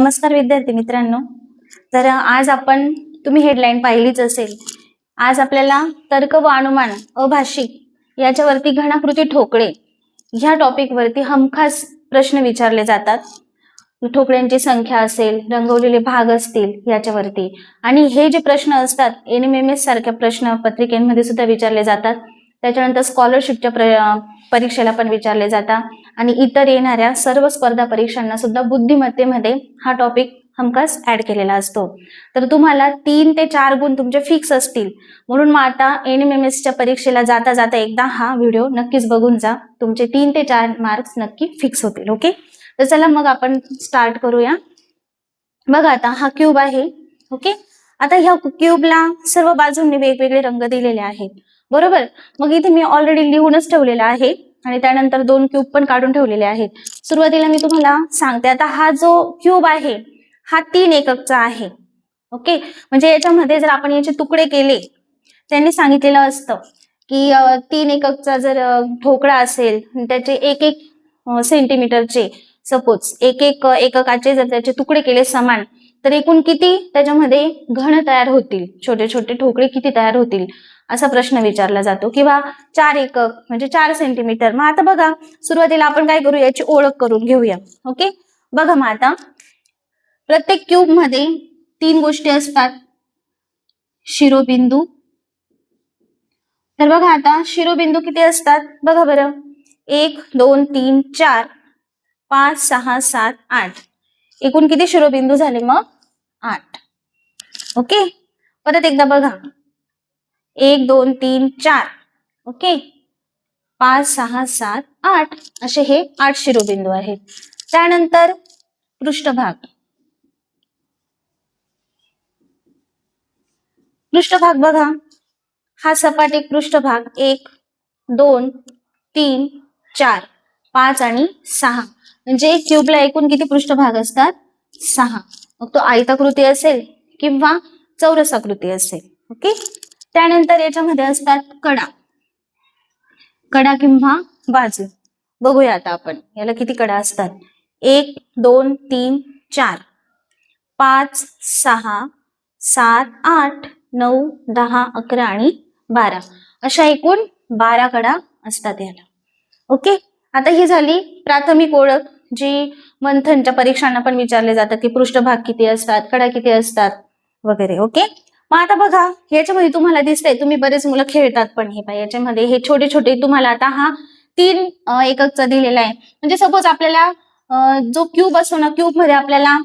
नमस्कार विद्यार्थी मित्रांनो. तर आज आपण तुम्ही हेडलाईन पाहिलीच असेल. आज आपल्याला तर्क व अनुमान अभाषिक याच्यावरती घनाकृती ठोकळे ह्या टॉपिकवरती हमखास प्रश्न विचारले जातात. ठोकळ्यांची संख्या असेल रंगवलेले भाग असतील याच्यावरती. आणि हे जे प्रश्न असतात एन एम एम एस सारख्या प्रश्न पत्रिकेमध्ये सुद्धा विचारले जातात. त्याच्यानंतर स्कॉलरशिपच्या प्र- परीक्षेला पण विचारले जातात. आणि इतर येणाऱ्या सर्व स्पर्धा परीक्षांना सुद्धा बुद्धिमत्तेमध्ये हा टॉपिक हमखास ऍड केलेला असतो. तर तुम्हाला तीन ते चार गुण तुमचे फिक्स असतील. म्हणून मग आता एन एम एम एसच्या परीक्षेला जाता जाता एकदा हा व्हिडिओ नक्कीच बघून जा. तुमचे तीन ते चार मार्क्स नक्की फिक्स होतील ओके तर चला मग आपण स्टार्ट करूया. बघा आता हा क्यूब आहे ओके आता ह्या क्यूबला सर्व बाजूंनी वेगवेगळे रंग दिलेले आहेत. बरोबर? मग इथे मी ऑलरेडी लिहूनच ठेवलेला आहे. आणि त्यानंतर दोन क्यूब पण काढून ठेवलेले आहेत. सुरुवातीला मी तुम्हाला सांगते आता हा जो क्यूब आहे हा तीन एककचा आहे. ओके म्हणजे याच्यामध्ये जर आपण याचे तुकडे केले त्यांनी सांगितलेलं असतं की तीन एककचा जर ठोकळा असेल त्याचे एक एक सेंटीमीटरचे सपोज एक एक एककाचे जर त्याचे तुकडे केले समान तर एकूण किती त्याच्यामध्ये घन तयार होतील? छोटे छोटे ठोकळे किती तयार होतील? असा प्रश्न विचारला जातो किंवा चार एकक म्हणजे चार सेंटीमीटर मग आता बघा सुरुवातीला आपण काय करू याची ओळख करून घेऊया. ओके बघा मग आता प्रत्येक क्यूबमध्ये तीन गोष्टी असतात. शिरोबिंदू. तर बघा आता शिरोबिंदू किती असतात? बघा बरं. एक दोन तीन चार पाच सहा सात आठ. एकूण किती शिरोबिंदू झाले मग? आठ. ओके परत एकदा बघा. एक दोन तीन चार. ओके पाच सहा सात आठ. असे हे आठ शिरोबिंदू आहेत. त्यानंतर पृष्ठभाग. पृष्ठभाग बघा. हा सपाट एक पृष्ठभाग एक दोन तीन चार पाच आणि सहा. म्हणजे क्यूबला एकूण किती पृष्ठभाग असतात? सहा. मग तो आयताकृती असेल किंवा चौरसाकृती असेल. ओके त्यानंतर याच्यामध्ये असतात कडा. कडा किंवा बाजू. बघूया आता आपण याला किती कडा असतात? एक दोन तीन चार. पाच सहा सात आठ नऊ दहा अकरा आणि बारा. अशा एकूण बारा कडा असतात याला. ओके? आता ही झाली प्राथमिक ओळख जी मंथनच्या परीक्षांना पण विचारले जातात की पृष्ठभाग किती असतात कडा किती असतात? वगैरे. ओके? मग आता बघा याच्यामध्ये तुम्हाला दिसतंय तुम्ही बरेच मुलं खेळतात पण हे पाय याच्यामध्ये हे छोटे छोटे तुम्हाला आता हा तीन एककचा दिलेला आहे. म्हणजे सपोज आपल्याला जो क्यूब असतो ना क्यूबमध्ये आपल्याला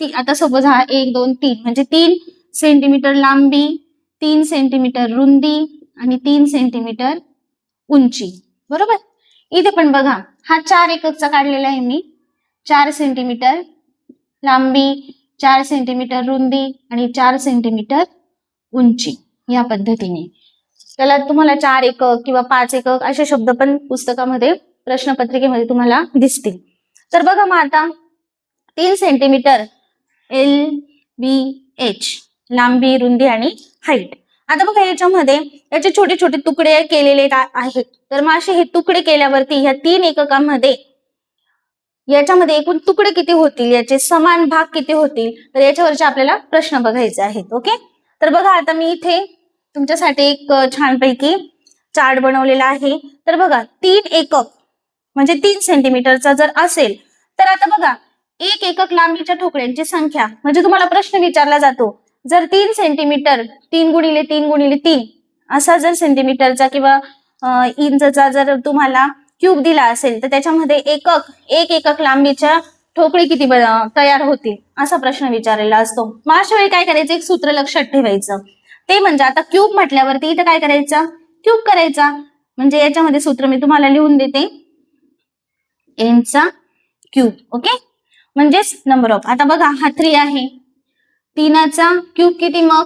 आता सपोज हा एक दोन तीन म्हणजे तीन सेंटीमीटर लांबी तीन सेंटीमीटर रुंदी आणि तीन सेंटीमीटर उंची. बरोबर? इथे पण बघा हा चार एककचा काढलेला आहे मी. चार सेंटीमीटर लांबी चार सेंटीमीटर रुंदी आणि चार सेंटीमीटर उंची या पद्धतीने. त्याला तुम्हाला चार एकक किंवा पाच एकक असे शब्द पण पुस्तकामध्ये प्रश्नपत्रिकेमध्ये तुम्हाला दिसतील. तर बघा मग आता तीन सेंटीमीटर एल बी एच लांबी रुंदी आणि हाईट आता बघा याच्यामध्ये याचे छोटे छोटे तुकडे केलेले आहेत. तर मग असे हे तुकडे केल्यावरती ह्या तीन एककांमध्ये याच्यामध्ये एकूण तुकडे किती होतील? याचे समान भाग किती होतील? तर याच्यावरचे आपल्याला प्रश्न बघायचे आहेत ओके? तर बघा आता मी इथे तुमच्यासाठी एक छानपैकी चार्ट बनवलेला आहे. तर बघा तीन एकक म्हणजे तीन सेंटीमीटरचा जर असेल तर आता बघा एक एकक लांबीच्या ठोकळ्यांची संख्या म्हणजे तुम्हाला प्रश्न विचारला जातो जर तीन सेंटीमीटर तीन गुणिले तीन गुणिले तीन असा जर सेंटीमीटरचा किंवा इंचचा जर तुम्हाला क्यूब दिला असेल तर त्याच्यामध्ये एकक एक एकक लांबीच्या ठोकळी किती तयार होतील? असा प्रश्न विचारलेला असतो. मग अशा वेळी काय करायचं? एक सूत्र लक्षात ठेवायचं. ते म्हणजे आता क्यूब म्हटल्यावरती इथं काय करायचं? क्यूब करायचा. म्हणजे याच्यामध्ये सूत्र मी तुम्हाला लिहून देते. एनचा क्यूब ओके? म्हणजेच नंबर ऑफ आता बघा हा थ्री आहे. तीनाचा क्यूब किती मग?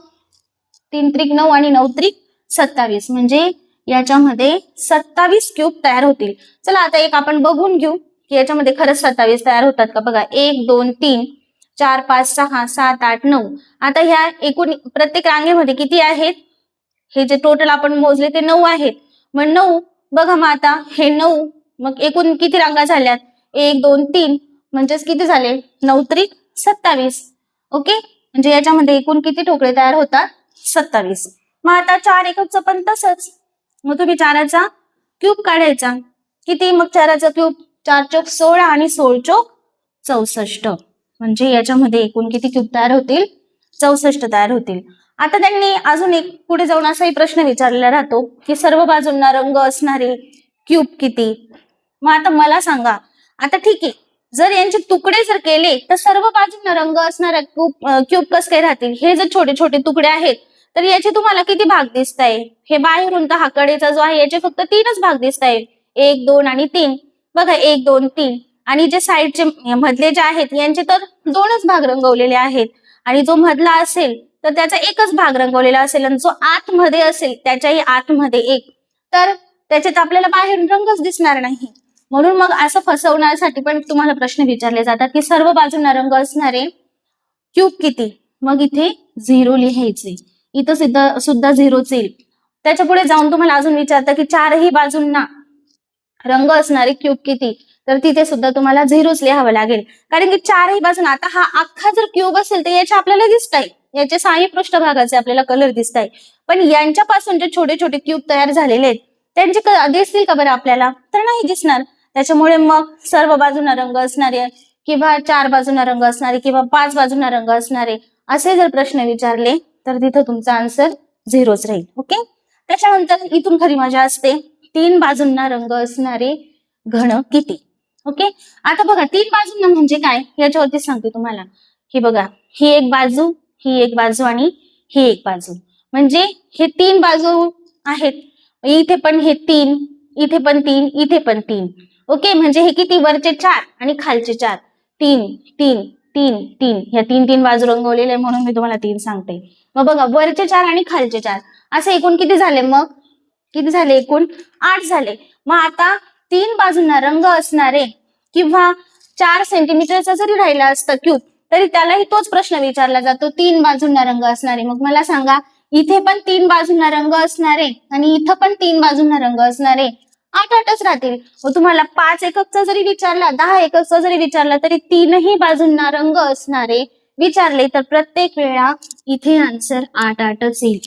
तीन त्रिक नऊ आणि नऊ त्रिक सत्तावीस. म्हणजे याच्यामध्ये सत्तावीस क्यूब तयार होतील. चला आता एक आपण बघून घेऊ की याच्यामध्ये खरंच सत्तावीस तयार होतात का? बघा एक दोन तीन चार पाच सहा सात आठ नऊ. आता ह्या एकूण प्रत्येक रांगेमध्ये किती आहेत? हे जे टोटल आपण मोजले ते नऊ आहेत. मग नऊ बघा मग आता हे नऊ मग एकूण किती रांगा झाल्यात? एक दोन तीन म्हणजेच किती झाले? नऊ त्रिक सत्तावीस. ओके? म्हणजे याच्यामध्ये एकूण किती ठोकळे तयार होतात? सत्तावीस. मग आता चार एककचं पण तसंच. मग तुम्ही चाराचा क्यूब काढायचा. किती? मग चाराचा क्यूब चार चौक सोळा आणि सोळ चौक चौसष्ट. म्हणजे याच्यामध्ये एकूण किती क्यूब तयार होतील? चौसष्ट तयार होतील. आता त्यांनी अजून एक पुढे जाऊन असाही प्रश्न विचारलेला राहतो की सर्व बाजूंना रंग असणारे क्यूब किती? मग आता मला सांगा. आता ठीक आहे. जर यांचे तुकडे जर केले तर सर्व बाजूंना रंग असणारा क्यूब क्यूब कस काय राहतील? हे जर छोटे छोटे तुकडे आहेत तर याचे तुम्हाला किती भाग दिसत आहे हे बाहेरून तर हा कडेचा जो आहे याचे फक्त तीनच भाग दिसत आहे एक दोन आणि तीन. बघा एक दोन तीन. आणि जे साईडचे मधले जे आहेत यांचे तर दोनच भाग रंगवलेले आहेत. आणि जो मधला असेल तर त्याचा एकच भाग रंगवलेला असेल आणि जो आतमध्ये असेल त्याच्याही आतमध्ये एक. तर त्याच्यात आपल्याला बाहेरून रंगच दिसणार नाही. म्हणून मग असं फसवण्यासाठी पण तुम्हाला प्रश्न विचारले जातात की सर्व बाजूंना रंग असणारे क्यूब किती? मग इथे झिरो लिहायचे. इथं सुद्धा सुद्धा झिरोच येईल. त्याच्या पुढे जाऊन तुम्हाला अजून विचारतं की चारही बाजूंना रंग असणारे क्यूब किती? तर तिथे सुद्धा तुम्हाला झिरोच लिहावं लागेल. कारण की चारही बाजून आता हा अख्खा जर क्यूब असेल तर याचे आपल्याला दिसत आहे याचे सहाही पृष्ठभागाचे आपल्याला कलर दिसत आहे पण यांच्यापासून जे छोटे छोटे क्यूब तयार झालेले आहेत त्यांचे दिसतील का बरं आपल्याला? तर नाही दिसणार. त्याच्यामुळे मग सर्व बाजूंना रंग असणारे किंवा चार बाजूंना रंग असणारे किंवा पाच बाजूंना रंग असणारे असे जर प्रश्न विचारले तर तिथं तुमचा आन्सर झिरोच राहील ओके त्याच्यानंतर इथून खरी मजा असते तीन बाजूंना रंग असणारे घन किती ओके आता बघा तीन बाजूंना म्हणजे काय? याच्यावरती सांगते तुम्हाला. हे बघा ही एक बाजू ही एक बाजू आणि ही एक बाजू. म्हणजे हे तीन बाजू आहेत. इथे पण हे तीन इथे पण तीन इथे पण तीन. ओके म्हणजे हे किती? वरचे चार आणि खालचे चार. तीन तीन. तीन तीन. या तीन तीन बाजू रंगवलेले म्हणून मी तुम्हाला तीन सांगते. मग बघा वरचे चार आणि खालचे चार. असे एकूण किती झाले मग? किती झाले एकूण? आठ झाले. मग आता तीन बाजूंना रंग असणारे किंवा चार सेंटीमीटरचा जरी राहिला असतं क्यूब तरी त्यालाही तोच प्रश्न विचारला जातो. तीन बाजूंना रंग असणारे. मग मला सांगा इथे पण तीन बाजूंना रंग असणारे आणि इथं पण तीन बाजूंना रंग असणारे. आठ आठच राहतील. व तुम्हाला पाच एककचा जरी विचारला दहा एककचा जरी विचारला तरी तीनही बाजूंना रंग असणारे विचारले तर प्रत्येक वेळा इथे आन्सर आठ आठच येईल.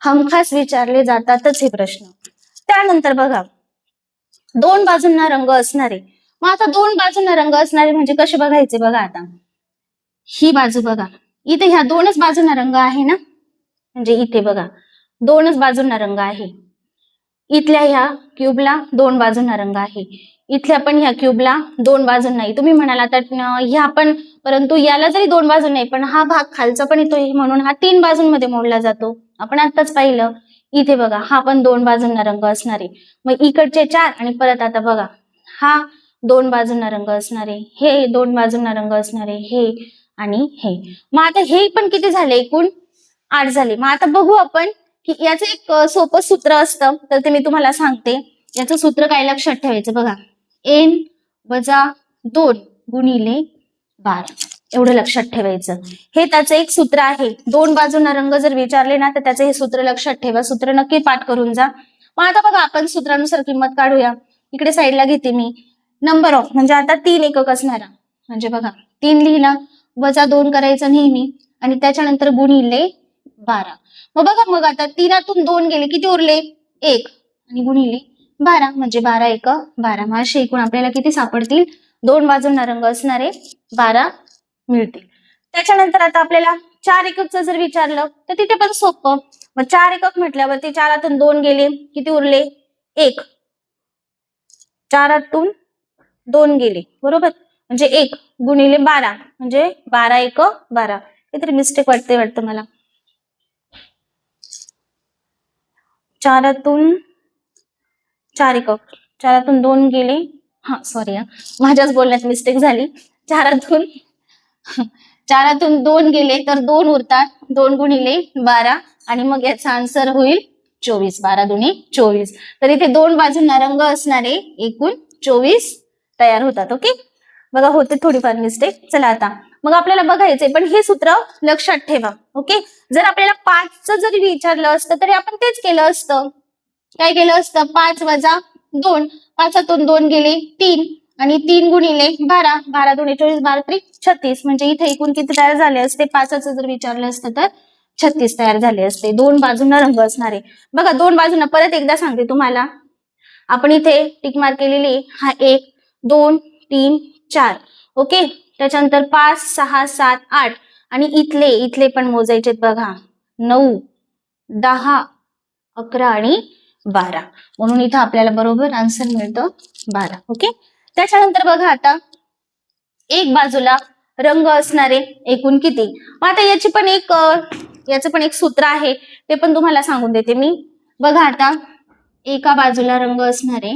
हमखास विचारले जातातच हे प्रश्न. त्यानंतर बघा. दोन बाजूंना रंग असणारे. मग आता दोन बाजूंना रंग असणारे म्हणजे कसे बघायचे बघा आता. ही बाजू बघा. इथे ह्या दोनच बाजूंना रंग आहे ना? म्हणजे इथे बघा. दोनच बाजूंना रंग आहे. इथल्या ह्या क्यूबला दोन बाजूंना रंग आहे. इथल्या पण ह्या क्यूबला दोन बाजून नाही तुम्ही म्हणाल आता ह्या पण परंतु याला जरी दोन बाजू नाही पण हा भाग खालचा पण येतो म्हणून हा तीन बाजूंमध्ये मोडला जातो. आपण आताच पाहिलं. इथे बघा हा पण दोन बाजूंना रंग असणारे मग इकडचे चार आणि परत आता बघा हा दोन बाजूंना रंग असणारे हे दोन बाजूंना रंग असणार आहे. हे आणि हे. मग आता हे पण किती झाले एकूण? आठ झाले. मग आता बघू आपण की याचं एक सोपं सूत्र असतं. तर ते मी तुम्हाला सांगते. याचं सूत्र काय लक्षात ठेवायचं बघा. एन वजा दोन गुणिले बारा. एवढं लक्षात ठेवायचं. हे त्याचं एक सूत्र आहे. दोन बाजूंना रंग जर विचारले ना तर त्याचं हे सूत्र लक्षात ठेवा. सूत्र नक्की पाठ करून जा. मग आता बघा आपण सूत्रानुसार किंमत काढूया. इकडे साईडला घेते मी. नंबर ऑफ म्हणजे आता तीन एकक असणारा. म्हणजे बघा तीन लिहिला वजा दोन करायचं नेहमी आणि त्याच्यानंतर गुणिले बारा. मग बघा मग आता तीनातून दोन गेले किती उरले? एक. आणि गुणिले बारा. म्हणजे बारा एक बारा. मग असे एकूण आपल्याला किती सापडतील? दोन बाजूंना रंग असणारे बारा मिळतील. त्याच्यानंतर आता आपल्याला चार एककचं जर विचारलं तर तिथे पण सोपं. मग चार एकक म्हटल्यावरती चारातून दोन गेले. किती उरले? एक. चारातून दोन गेले. बरोबर? म्हणजे एक गुणिले बारा. म्हणजे बारा एक बारा. काहीतरी मिस्टेक वाटते वाटतं मला. चारातून चार एकक चारातून दोन गेले. हा सॉरी माझ्याच बोलण्यात मिस्टेक झाली. चारातून चारातून दोन गेले तर दोन उरतात. दोन गुणिले बारा आणि मग याचा आन्सर होईल चोवीस. बारा दोन्ही चोवीस. तर इथे दोन बाजूंना रंग असणारे एकूण चोवीस तयार होतात ओके बघा होते थोडीफार मिस्टेक चला आता. मग आपल्याला बघायचंय. पण हे सूत्र लक्षात ठेवा ओके जर आपल्याला पाचचं जरी विचारलं असतं तरी आपण तेच केलं असतं. काय केलं असतं? पाच वजा दोन. पाचातून दोन गेले तीन. आणि तीन गुणिले बारा. बारा दोन चोवीस बारा त्रिक छत्तीस. म्हणजे इथे एकूण किती तयार झाले असते? पाचाचं जर विचारलं असतं तर छत्तीस तयार झाले असते. दोन बाजूंना रंग असणारे. बघा दोन बाजूंना परत एकदा सांगते तुम्हाला. आपण इथे टिकमार केलेली हा एक दोन तीन चार. ओके त्याच्यानंतर पाच सहा सात आठ आणि इथले इथले पण मोजायचे बघा. नऊ दहा अकरा आणि बारा. म्हणून इथं आपल्याला बरोबर आन्सर मिळतं बारा. ओके त्याच्यानंतर बघा आता एक बाजूला रंग असणारे एकूण किती? मग आता याची पण एक याचं पण एक सूत्र आहे ते पण तुम्हाला सांगून देते मी. बघा आता एका बाजूला रंग असणारे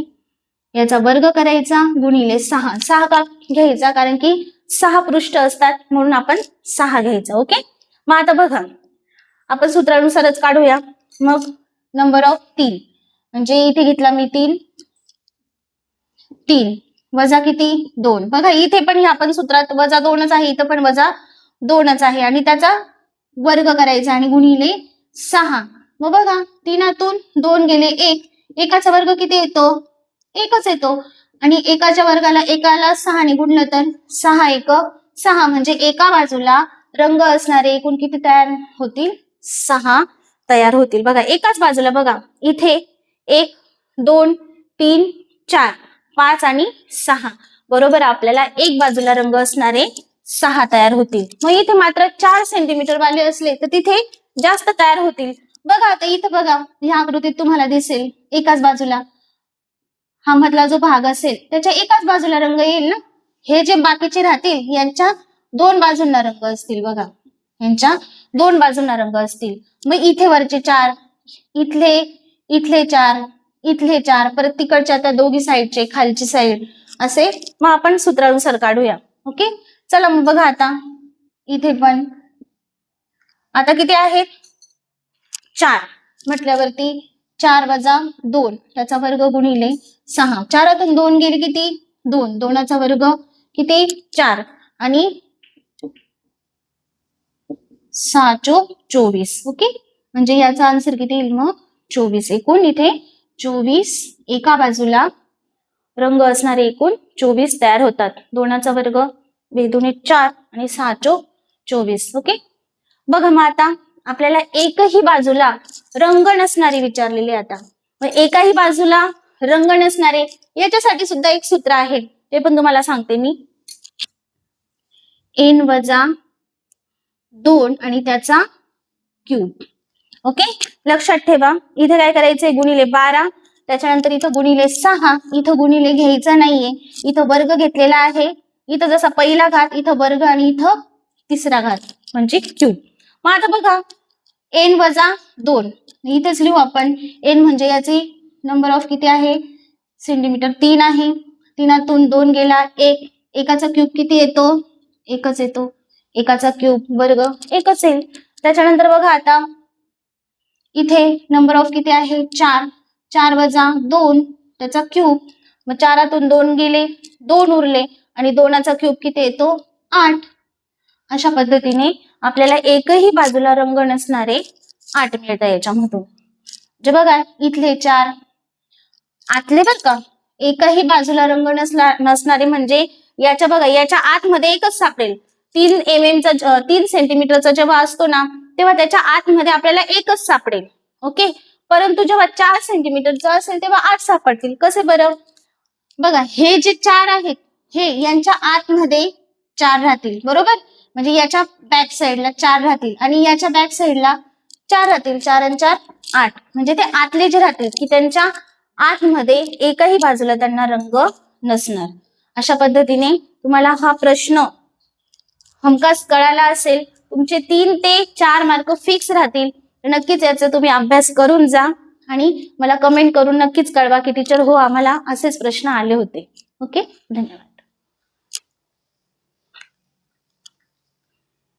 याचा वर्ग करायचा गुणिले सहा. सहा का घ्यायचा? कारण की सहा पृष्ठ असतात म्हणून आपण सहा घ्यायचं ओके? मग आता बघा आपण सूत्रानुसारच काढूया. मग नंबर ऑफ तीन. म्हणजे इथे घेतला मी तीन. तीन. वजा किती? दोन. बघा इथे पण हे आपण सूत्रात वजा दोनच आहे इथं पण वजा दोनच आहे. आणि त्याचा वर्ग करायचा आणि गुणिले सहा. मग बघा तीनातून दोन गेले एक. एकाचा वर्ग किती येतो? एकच येतो. आणि एकाच्या वर्गाला एकाला सहाने गुणलं तर सहा एक. सहा म्हणजे एका बाजूला रंग असणारे एकूण किती तयार होतील? सहा तयार होतील. बघा एकाच बाजूला बघा. इथे एक दोन तीन चार पाच आणि सहा. बरोबर आपल्याला एक बाजूला रंग असणारे सहा तयार होतील. मग इथे मात्र चार सेंटीमीटर वाले असले तर तिथे जास्त तयार होतील. बघा आता इथं बघा. ह्या आकृतीत तुम्हाला दिसेल. एकाच बाजूला. हा मधला जो भाग असेल त्याच्या एकाच बाजूला रंग येईल ना? हे जे बाकीचे राहतील यांच्या दोन बाजूंना रंग असतील बघा. यांच्या दोन बाजूंना रंग असतील. मग इथे वरचे चार इथले इथले चार इथले चार परत तिकडच्या त्या दोघी साईडचे खालची साईड असे मग आपण सूत्रानुसार काढूया. ओके? चला मग बघा आता. इथे पण. आता किती आहेत? चार. म्हटल्यावरती चार वजा दोन त्याचा वर्ग गुणिले सहा. चारातून दोन गेले किती? दोन. दोनाचा वर्ग किती? चार. आणि सहा चो चोवीस. ओके? म्हणजे याचा आन्सर किती येईल मग? चोवीस. एकूण इथे चोवीस एका बाजूला रंग असणारे एकूण चोवीस तयार होतात. दोनाचा वर्ग बेदोने चार आणि सहा चो चोवीस. ओके? बघा मग आता आपल्याला एकही बाजूला रंग नसणारे विचारलेले आता. मग एकाही बाजूला रंग नसणारे याच्यासाठी सुद्धा एक सूत्र आहे. ते पण तुम्हाला सांगते मी. एन वजा दोन आणि त्याचा क्यूब ओके लक्षात ठेवा. इथे काय करायचंय? गुणिले बारा. त्याच्यानंतर इथं गुणिले सहा. इथं गुणिले घ्यायचा नाहीये. इथं वर्ग घेतलेला आहे. इथं जसा पहिला घात इथं वर्ग आणि इथं तिसरा घात म्हणजे क्यूब मग आता बघा. एन वजा दोन. इथेच लिहू आपण. एन म्हणजे याची नंबर ऑफ किती आहे? सेंटीमीटर तीन आहे. तीनातून दोन गेला एक. एकाचा क्यूब किती येतो? एकच येतो. एकाचा क्यूब वर्ग एकच येईल. त्याच्यानंतर बघा आता. इथे नंबर ऑफ किती आहे? चार. चार वजा दोन त्याचा क्यूब मग चारातून दोन गेले दोन उरले आणि दोनाचा क्यूब किती येतो? आठ. अशा पद्धतीने आपल्याला एकही बाजूला रंग नसणारे आठ मिळतं याच्यामधून. जे बघा इथले चार आतले बर का? एकही बाजूला रंग नसला नसणारे म्हणजे याच्या बघा याच्या आतमध्ये एकच सापडेल. तीन एम एमचा तीन सेंटीमीटरचा जेव्हा असतो ना तेव्हा त्याच्या आतमध्ये आपल्याला एकच सापडेल. ओके? परंतु जेव्हा चार सेंटीमीटरचा असेल तेव्हा आठ सापडतील. कसे बरं? बघा हे जे चार आहेत हे यांच्या आतमध्ये चार राहतील. बरोबर? म्हणजे याच्या बॅक साईडला चार राहतील आणि याच्या बॅक साईडला चार राहतील. चार आणि चार आठ. म्हणजे ते आतले जे राहतील की त्यांच्या आतमध्ये एकही बाजूला त्यांना रंग नसणार. अशा पद्धतीने तुम्हाला हा प्रश्न हमखास कळाला असेल तुमचे तीन ते चार मार्क फिक्स राहतील तर नक्कीच याचा तुम्ही अभ्यास करून जा आणि मला कमेंट करून नक्कीच कळवा की टीचर हो आम्हाला असेच प्रश्न आले होते. ओके? धन्यवाद.